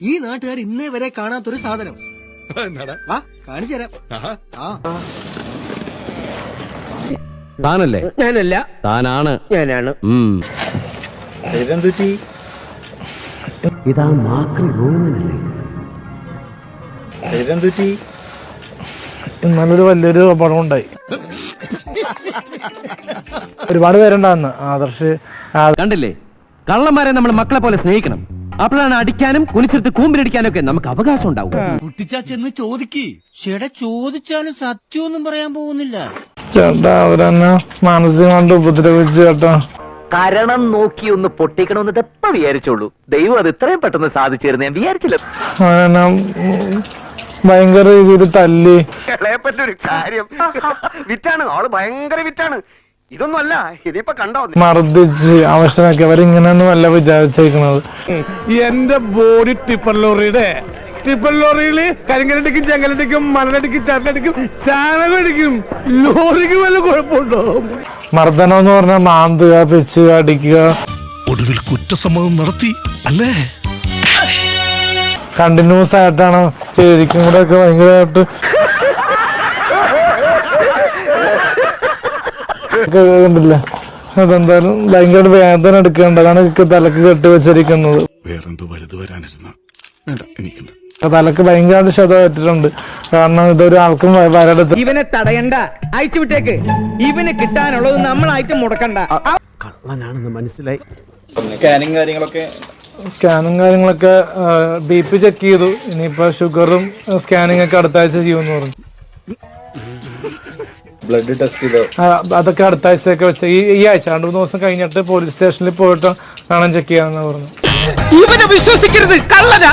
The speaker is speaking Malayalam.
ഈ നാട്ടുകാർ ഇന്നേ വരെ കാണാത്തൊരു സാധനം. വാ കാണിച്ചു തരാം. ആ. താനല്ലേ? ഞാനല്ല. താനാണ്. ഞാനാണ്. ഇതാ മാക്രി ഗോവിന്ദനല്ലേ ഇന്നലൊരു വലിയൊരു അപകടം ഉണ്ടായി ഒരുപാട് പേരുണ്ടാന്ന് ആദർശ് കണ്ടില്ലേ? കള്ളന്മാരെ നമ്മൾ മക്കളെ പോലെ സ്നേഹിക്കണം. അപ്പോഴാണ് അടിക്കാനും കുലിച്ചെടുത്ത് കൂമ്പിലടിക്കാനും ഒക്കെ നമുക്ക് അവകാശം ഉണ്ടാവും കുട്ടിച്ചാച്ചെന്ന് ചോദിക്ക്. ചേട ചോദിച്ചാലും സത്യമൊന്നും പറയാൻ പോകുന്നില്ല. ചേട്ടാ അവരെന്നെ മാനസികമായിട്ട് ഉപദ്രവിച്ചു ചേട്ടാ. കരണം നോക്കി ഒന്ന് പൊട്ടിക്കണമെന്ന് എപ്പ വിചാരിച്ചോളൂ? ദൈവം അത് ഇത്രയും പെട്ടെന്ന് സാധിച്ചിരുന്നു ഞാൻ വിചാരിച്ചില്ല. ഭയങ്കര രീതിയിൽ തല്ലി. ഒരു കാര്യം. വിറ്റാണ്. ആൾ ഭയങ്കര വിറ്റാണ്. ഇതൊന്നും ഇതിപ്പോ കണ്ടോ? മർദ്ദിച്ച് അവശനാക്കി അവരിങ്ങനെയൊന്നും അല്ല വിചാരിച്ചേക്കുന്നത് എന്റെ ബോഡി ടിപ്പർ ലോറിയുടെ ടിപ്പർ ലോറിയിൽ കരിങ്കലടിക്കും ചെങ്കലടിക്കും മലടിക്കും ചരലടിക്കും ചാണകം അടിക്കും ലോറിക്ക് വല്ല കുഴപ്പമുണ്ടോ? മർദ്ദനം എന്ന് പറഞ്ഞാൽ മാന്തുക പിച്ചുക അടിക്കുക. ഒടുവിൽ കുറ്റസമ്മതം നടത്തി അല്ലേ? കണ്ടിന്യൂസ് ആയിട്ടാണ് ശരിക്കും കൂടെ ഒക്കെ ഭയങ്കരമായിട്ട് കണ്ടില്ലേ? അതെന്തായാലും ഭയങ്കര വേദന എടുക്കേണ്ട അതാണ് ഇക്ക് തലക്ക് കെട്ടി വെച്ചിരിക്കുന്നത്. വേറെന്തോ വലുത് വരാനിരുന്ന. വേണ്ട എനിക്കുണ്ട്. തലക്ക് ഭയങ്കര ക്ഷത പറ്റിട്ടുണ്ട് കാരണം ഇതൊരു ആൾക്കും വരടത്ത് ഇവനെ തടയണ്ട. അയച്ചു വിട്ടേക്ക്. ഇവന് കിട്ടാനുള്ളത് നമ്മളായിട്ട് മുടക്കണ്ട. കള്ളനാണെന്ന് മനസ്സിലായി. സ്കാനും കാര്യങ്ങളൊക്കെ ബി പി ചെക്ക് ചെയ്തു. ഇനിയിപ്പോ ഷുഗറും സ്കാനിങ് ഒക്കെ അടുത്താഴ്ച ചെയ്യുമെന്ന് പറഞ്ഞു. ബ്ലഡ് ടെസ്റ്റ് ചെയ്തോ. അതൊക്കെ അടുത്ത ആഴ്ചയൊക്കെ വെച്ച് ഈ ഈ ആഴ്ച രണ്ടു മൂന്ന് ദിവസം കഴിഞ്ഞിട്ട് പോലീസ് സ്റ്റേഷനിൽ പോയിട്ട് കാണാൻ ചെക്ക് ചെയ്യാന്ന് പറഞ്ഞു ഇവനെ വിശ്വസിക്കരുത് കള്ളനാ.